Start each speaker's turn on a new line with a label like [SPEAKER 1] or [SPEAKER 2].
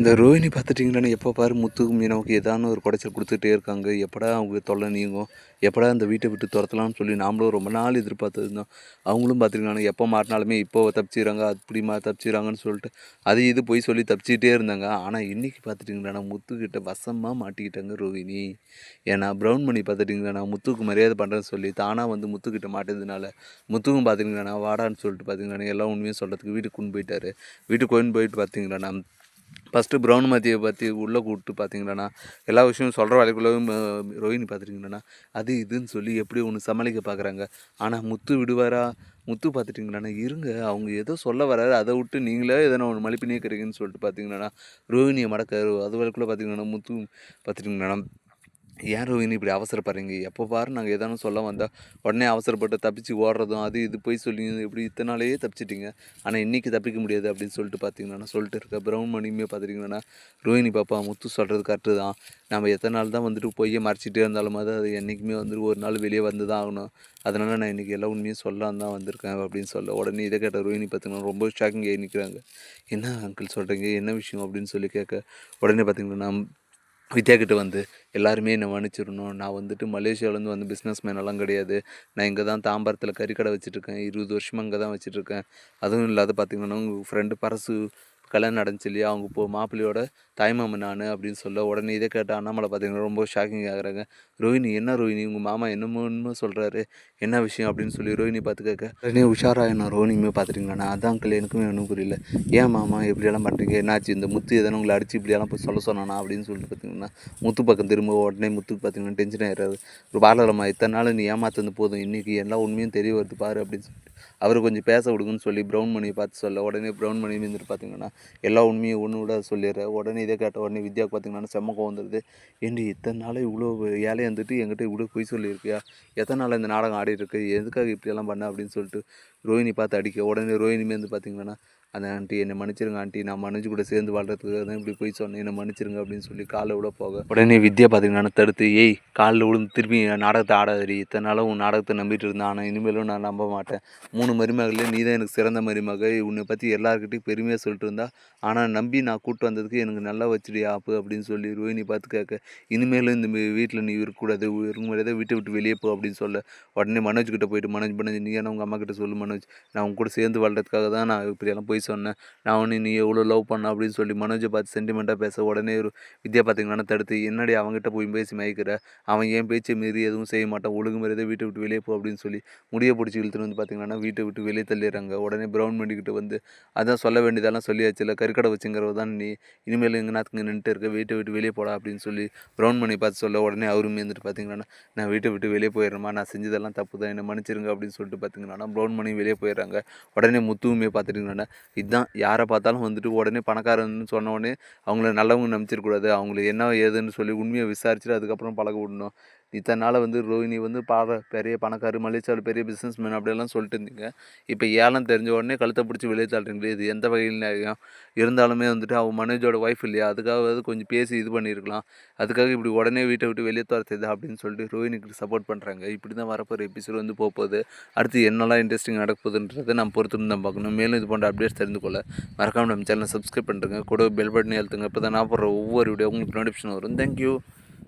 [SPEAKER 1] இந்த ரோஹிணி பார்த்துட்டிங்கன்னா எப்போ பாரு முத்துக்கு மீனவுக்கு ஏதான ஒரு குடைச்சல் கொடுத்துட்டே இருக்காங்க. எப்படா அவங்க தொல்லை நீங்கும்? எப்படா இந்த வீட்டை விட்டு துரத்தலாம்னு சொல்லி நாமளும் ரொம்ப நாள் எதிர்பார்த்துருந்தோம். அவங்களும் பார்த்துட்டிங்கன்னா எப்போ மாட்டினாலுமே இப்போ தப்பிச்சிடுறாங்க அப்படிமா தப்பிச்சிடுறாங்கன்னு சொல்லிட்டு அது இது போய் சொல்லி தப்பிச்சிட்டே இருந்தாங்க. ஆனால் இன்றைக்கி பார்த்துட்டிங்கன்னா முத்துக்கிட்ட வசமாக மாட்டிக்கிட்டாங்க ரோஹிணி. ஏன்னா ப்ரௌன் மணி பார்த்துட்டிங்கன்னா முத்துக்கு மரியாதை பண்ணுறேன்னு சொல்லி தானாக வந்து முத்துக்கிட்ட மாட்டதுனால முத்துக்கும் பார்த்துட்டிங்கன்னா வாடான்னு சொல்லிட்டு பார்த்தீங்கன்னா எல்லா உண்மையும் சொல்கிறதுக்கு வீட்டுக்கு கொண்டு போயிட்டாரு. வீட்டுக்கு கொண்டு போயிட்டு பார்த்தீங்கன்னா ஃபஸ்ட்டு ப்ரௌன் மத்தியை பற்றி உள்ளே கூப்பிட்டு பார்த்தீங்கன்னா எல்லா விஷயமும் சொல்கிற வேலைக்குள்ளவும் ரோஹிணி பார்த்துட்டிங்கன்னா அது இதுன்னு சொல்லி எப்படி ஒன்று சமாளிக்க பார்க்குறாங்க ஆனால் முத்து விடுவாரா? முத்து பார்த்துட்டிங்களாண்ணா இருங்க அவங்க ஏதோ சொல்ல வராரு அதை விட்டு நீங்களே எதனா ஒன்று மலிப்பினே கிடைக்குன்னு சொல்லிட்டு பார்த்தீங்கன்னா ரோஹிணியை மடக்கார் அது வரைக்குள்ளே பார்த்தீங்கன்னா முத்து பார்த்துட்டிங்கன்னா ஏன் ரோஹினி இப்படி அவசரப்படுறீங்க? எப்போ பாரு நாங்கள் எதானும் சொல்ல வந்தால் உடனே அவசரப்பட்டு தப்பிச்சு ஓடுறதும் அது இது போய் சொல்லி இப்படி இத்தனை நாளையே தப்பிச்சிட்டிங்க. ஆனால் இன்றைக்கி தப்பிக்க முடியாது அப்படின்னு சொல்லிட்டு பார்த்தீங்கன்னா சொல்லிட்டு இருக்க ப்ரௌன் மணியுமே பார்த்துட்டிங்கன்னா ரோஹினி பாப்பா முத்து சொல்கிறது கரெக்டு தான். நம்ம எத்தனை நாள் தான் வந்துட்டு பொய்யை மறைச்சிட்டே இருந்தாலும் அது அது என்றைக்குமே வந்துட்டு ஒரு நாள் வெளியே வந்து தான் ஆகணும். அதனால் நான் இன்றைக்கி எல்லா உண்மையும் சொல்லலாம் தான் வந்திருக்கேன் அப்படின்னு சொல்ல உடனே இதை கேட்ட ரோஹினி பார்த்தீங்கன்னா ரொம்ப ஷாக்கிங் ஆகி நிற்கிறாங்க என்ன அங்கிள் சொல்கிறீங்க என்ன விஷயம்? அப்படின்னு சொல்லி கேட்க உடனே பார்த்தீங்கன்னா வித்யாக்கிட்ட வந்து எல்லாருமே என்னை மன்னிச்சிடணும். நான் வந்துட்டு மலேசியாவிலேருந்து வந்து பிஸ்னஸ் மேனெல்லாம் கிடையாது. நான் இங்கே தான் தாம்பரத்தில் கறிக்கடை வச்சுட்ருக்கேன் இருபது வருஷமாக இங்கே தான் வச்சுட்ருக்கேன் அதுவும் இல்லாத பார்த்தீங்கன்னா உங்கள் ஃப்ரெண்டு பரசு கல்யாணம் நடந்துச்சு இல்லையா? அவங்க இப்போ மாப்பிள்ளையோட தாய்மாமன் நான் அப்படின்னு சொல்ல உடனே இதை கேட்டால் அண்ணாமலை பார்த்தீங்கன்னா ரொம்ப ஷாக்கிங் ஆகுறாங்க ரோஹினி என்ன ரோஹினி உங்கள் மாமா என்னமோ சொல்கிறாரு என்ன விஷயம்? அப்படின்னு சொல்லி ரோஹினி பார்த்து கேட்க உடனே உஷாராக நான் ரோஹினியுமே பார்த்துட்டீங்களா அதான் கல் எனக்குமே ஒன்றும் புரியல. ஏன் மாமா இப்படியெல்லாம் பண்ணுறீங்க என்னாச்சு? இந்த முத்து எதனா உங்களை அடிச்சு இப்படியெல்லாம் போய் சொல்ல சொன்னானா? அப்படின்னு சொல்லிட்டு பார்த்தீங்கன்னா முத்து பக்கம் திரும்ப உடனே முத்துக்கு பார்த்தீங்கன்னா டென்ஷன் ஆயிடுறாரு. ஒரு பாலரம்மா இத்தனை நாள் நீ ஏமாத்தது போதும். இன்றைக்கி எல்லா உண்மையும் தெரிய வருது பாரு அப்படின்னு சொல்லிட்டு அவர் கொஞ்சம் பேச விடுங்கன்னு சொல்லி ப்ரௌன் மணியை பார்த்து சொல்ல உடனே ப்ரௌன் மணி மீந்துட்டு பார்த்தீங்கன்னா எல்லா உண்மையும் ஒன்று விட சொல்லிடுறேன் உடனே இதை கேட்ட உடனே வித்யாவுக்கு பார்த்தீங்கன்னா செம்மக்கம் வந்துடுது ஏண்டி இத்தனை நாள் இவ்வளோ ஏழையாக வந்துட்டு என்கிட்ட இவ்வளோ பொய் சொல்லியிருக்கியா? எத்தனை நாள் இந்த நாடகம் ஆடி இருக்கு எதுக்காக இப்படியெல்லாம் பண்ண அப்படின்னு சொல்லிட்டு ரோஹினி பார்த்து அடிக்க. உடனே ரோஹினி வந்து பார்த்தீங்கன்னா அந்த ஆண்டி என்னை மன்னிச்சிருங்க ஆண்டி நான் மன்னிச்சு கூட சேர்ந்து வாழ்றதுக்கு தான் இப்படி போய் சொன்னேன். என்னை மன்னிச்சிருங்க அப்படின்னு சொல்லி காலில் விட போக. உடனே வித்யா பார்த்தீங்கன்னா தடுத்து ஏய் காலில் விழுந்து திரும்பி நாடகத்தை ஆடாதடி. இத்தனை நாளும் உன் நாடகத்தை நம்பிட்டு இருந்தேன். ஆனால் இனிமேலும் நான் நம்ப மாட்டேன். மூணு மருமகள் நீ தான் எனக்கு சிறந்த மருமக உன்னை பற்றி எல்லாருக்கிட்டையும் பெருமையாக சொல்லிட்டு இருந்தா ஆனால் நம்பி நான் கூப்பிட்டு வந்ததுக்கு எனக்கு நல்லா வச்சுடி ஆப்பு அப்படின்னு சொல்லி ரோஹினி பார்த்து கேட்க இனிமேலும் இந்த வீட்டில் நீ இருக்கக்கூடாது. இருக்க முடியாத வீட்டை விட்டு வெளியே போ அப்படின்னு சொல்ல. உடனே மனோஜ் கிட்ட போயிட்டு மனோஜ் மனோஜ் நீ ஏன்னா உங்கள் அம்மா கிட்ட சொல்லு மனோஜ். நான் உங்க கூட சேர்ந்து வாழ்றதுக்காக தான் நான் இப்படியெல்லாம் போய் சொன்னேன். நான் ஒன்று நீ எவ்வளோ லவ் பண்ண அப்படின்னு சொல்லி மனோஜை பார்த்து சென்டிமெண்ட்டாக பேச உடனே ஒரு வித்யா பார்த்தீங்கன்னா தடுத்து. என்னடி அவங்ககிட்ட போய் பேசி மயக்கிற? அவன் ஏன் பேச்சை மீறி எதுவும் செய்ய மாட்டான்? ஒழுங்கு மரியாதை வீட்டை விட்டு வெளியே போ அப்படின்னு சொல்லி முடிய பிடிச்சி இழுத்துட்டு வந்து பார்த்தீங்கன்னா வீட்டை விட்டு வெளியே தள்ளிடுறாங்க. உடனே பிரவுன் பண்ணிக்கிட்டு வந்து அதான் சொல்ல வேண்டியதெல்லாம் சொல்லியாச்சு இல்லை கறிக்கடை வச்சுங்கிறவ தான் நீ இனிமேல் எங்கே நாத்துக்கு நின்றுட்டு இருக்க வீட்டை விட்டு வெளியே போடா அப்படின்னு சொல்லி ப்ரௌன் பண்ணி பார்த்து சொல்ல உடனே அவருமே இருந்துட்டு பார்த்தீங்கன்னா நான் வீட்டை விட்டு வெளியே போயிடுறேமா நான் செஞ்சதெல்லாம் தப்பு தான் என்னை மன்னிச்சிருங்க அப்படின்னு சொல்லிட்டு பார்த்தீங்கன்னா பிரவுன் பண்ணி வெளியே போயிடுறாங்க. உடனே முத்துவுமே பார்த்துட்டிங்கன்னா இதுதான் யாரை பார்த்தாலும் வந்துட்டு உடனே பணக்காரன்னு சொன்ன உடனே அவங்கள நல்லவங்க நம்பிச்சிடக்கூடாது அவங்களுக்கு என்ன ஏதுன்னு சொல்லி உண்மையை விசாரிச்சுட்டு அதுக்கப்புறம் பழக விடணும் இத்தனை நாள் வந்து ரோஹினி வந்து பாட பெரிய பணக்காரு மலேசியாவில் பெரிய பிஸ்னஸ் மேன் அப்படியெல்லாம் சொல்லிட்டு இருந்தீங்க இப்போ ஏலம் தெரிஞ்ச உடனே கழுத்தை பிடிச்சி வெளியே தள்ளுறீங்களே இது எந்த வகையில் நியாயம்? இருந்தாலுமே வந்துட்டு அவன் மனோஜோட ஒய்ஃப் இல்லையா? அதுக்காக கொஞ்சம் பேசி இது பண்ணியிருக்கலாம். அதுக்காக இப்படி உடனே வீட்டை விட்டு வெளியே துரத்துது அப்படின்னு சொல்லிட்டு ரோஹினிக்கு சப்போர்ட் பண்ணுறாங்க இப்படி தான் வரப்போகிற எபிசோட் வந்து போகுது. அடுத்து என்னெல்லாம் இன்ட்ரெஸ்டிங் நடக்க போகுதுன்றதை நம்ம பொறுத்து தான் பார்க்கணும். மேலும் இது போன்ற அப்டேட்ஸ் தெரிந்து கொள்ள மறக்காமல் நம்ம சேனலை சப்ஸ்கிரைப் பண்ணுறேங்க கூட பெல் பட்டன் எழுத்துங்க இப்போ தான் நான் போடுற ஒவ்வொரு வீடியோ உங்களுக்கு நோட்டிஃபிகேஷன் வரும். தேங்க்யூ